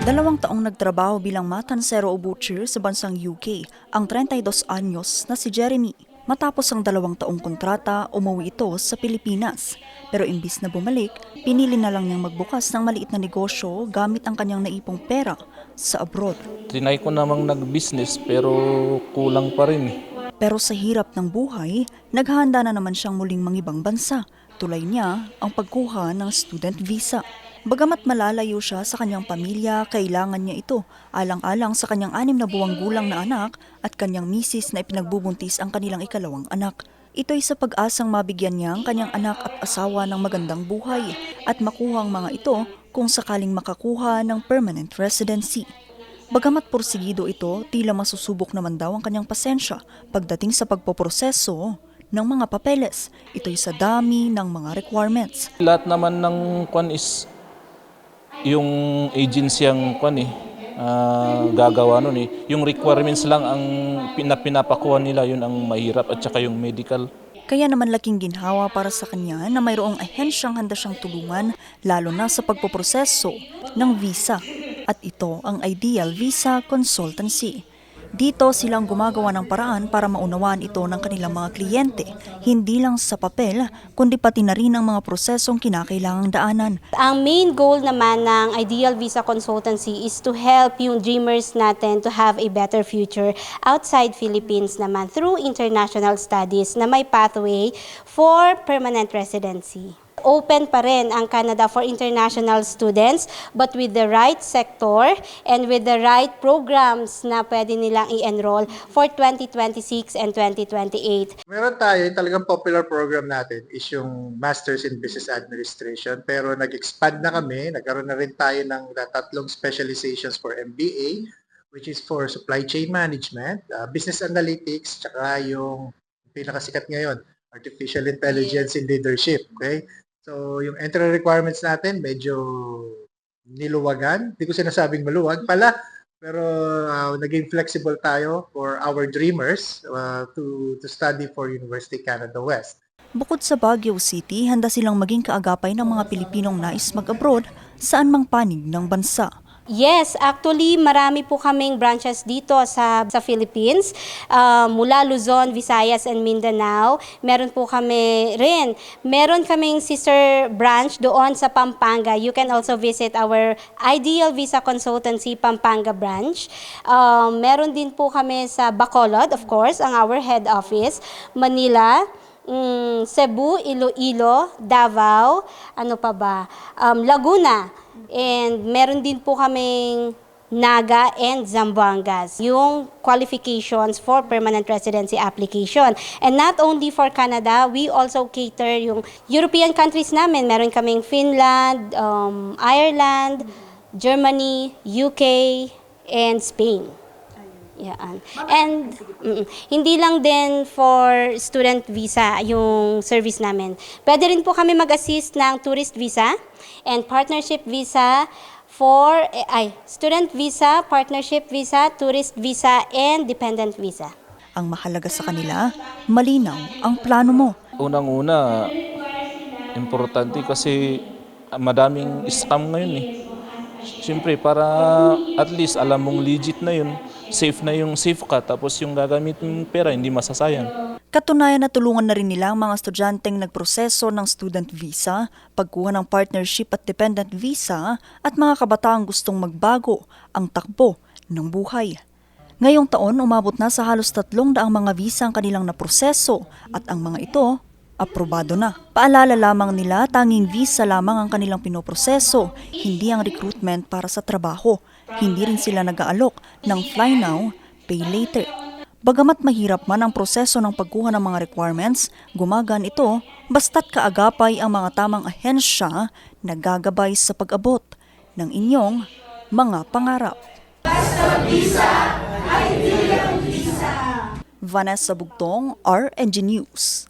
Dalawang taong nagtrabaho bilang matansero o butcher sa bansang UK ang 32 anyos na si Jeremy. Matapos ang dalawang taong kontrata, umuwi ito sa Pilipinas. Pero imbis na bumalik, pinili na lang niyang magbukas ng maliit na negosyo gamit ang kanyang naipong pera sa abroad. Trinay ko namang nag-business pero kulang pa rin eh. Pero sa hirap ng buhay, naghahanda na naman siyang muling mangibang bansa. Tulay niya ang pagkuha ng student visa. Bagamat malalayo siya sa kanyang pamilya, kailangan niya ito alang-alang sa kanyang anim na buwang gulang na anak at kanyang misis na ipinagbubuntis ang kanilang ikalawang anak. Ito'y sa pag-asang mabigyan niya ang kanyang anak at asawa ng magandang buhay at makuha ang mga ito kung sakaling makakuha ng permanent residency. Bagamat porsigido ito, tila masusubok naman daw ang kanyang pasensya pagdating sa pagpoproseso ng mga papeles. Ito'y sa dami ng mga requirements. Lahat naman ng kwan is yung agency ang kwan eh, ah, gagawa nun eh. Yung requirements lang ang pina- pinapakuha nila, yun ang mahirap at saka yung medical. Kaya naman laking ginhawa para sa kanya na mayroong ahensyang handa siyang tulungan lalo na sa pagpoproseso ng visa. At ito ang Ideal Visa Consultancy. Dito silang gumagawa ng paraan para maunawaan ito ng kanilang mga kliyente, hindi lang sa papel, kundi pati na rin ang mga prosesong kinakailangang daanan. Ang main goal naman ng Ideal Visa Consultancy is to help yung dreamers natin to have a better future outside Philippines naman through international studies na may pathway for permanent residency. Open pa rin ang Canada for international students but with the right sector and with the right programs na pwede nilang i-enroll for 2026 and 2028. Meron tayo, yung talagang popular program natin is yung Masters in Business Administration. Pero nag-expand na kami, nagkaroon na rin tayo ng tatlong specializations for MBA, which is for Supply Chain Management, uh, Business Analytics, tsaka yung pinakasikat ngayon, Artificial Intelligence in Leadership. Okay? So, yung entry requirements natin, medyo niluwagan. Hindi ko sinasabing maluwag pala, pero uh, naging flexible tayo for our dreamers uh, to to study for University Canada West. Bukod sa Baguio City, handa silang maging kaagapay ng mga Pilipinong nais mag-abroad saan mang panig ng bansa. Yes, actually marami po kaming branches dito sa sa Philippines. Ah, mula Luzon, Visayas and Mindanao. Meron po kami rin. Meron kaming sister branch doon sa Pampanga. You can also visit our Ideal Visa Consultancy Pampanga branch. Ah, meron din po kami sa Bacolod, of course, ang our head office, Manila, mm, Cebu, Iloilo, Davao, ano pa ba? Um, Laguna. And meron din po kaming Naga and Zamboangas, yung qualifications for permanent residency application. And not only for Canada, we also cater yung European countries namin. Meron kaming Finland, um, Ireland, Germany, UK, and Spain. Yan. And mm, hindi lang din for student visa yung service namin. Pwede rin po kami mag-assist ng tourist visa and partnership visa for eh, ay student visa, partnership visa, tourist visa and dependent visa. Ang mahalaga sa kanila, malinaw ang plano mo. Unang-una, importante kasi madaming scam ngayon eh. Siyempre, para at least alam mong legit na yun, safe na yung safe ka, tapos yung gagamit mong pera, hindi masasayang. Katunayan na tulungan na rin nila ang mga estudyanteng nagproseso ng student visa, pagkuha ng partnership at dependent visa, at mga kabataang gustong magbago ang takbo ng buhay. Ngayong taon, umabot na sa halos tatlong daang mga visa ang kanilang naproseso at ang mga ito, aprobado na. Paalala lamang nila, tanging visa lamang ang kanilang pinoproseso, hindi ang recruitment para sa trabaho. Hindi rin sila nag-aalok ng fly now, pay later. Bagamat mahirap man ang proseso ng pagkuha ng mga requirements, gumagan ito basta't kaagapay ang mga tamang ahensya na gagabay sa pag-abot ng inyong mga pangarap. Vanessa Bugtong, RNG News.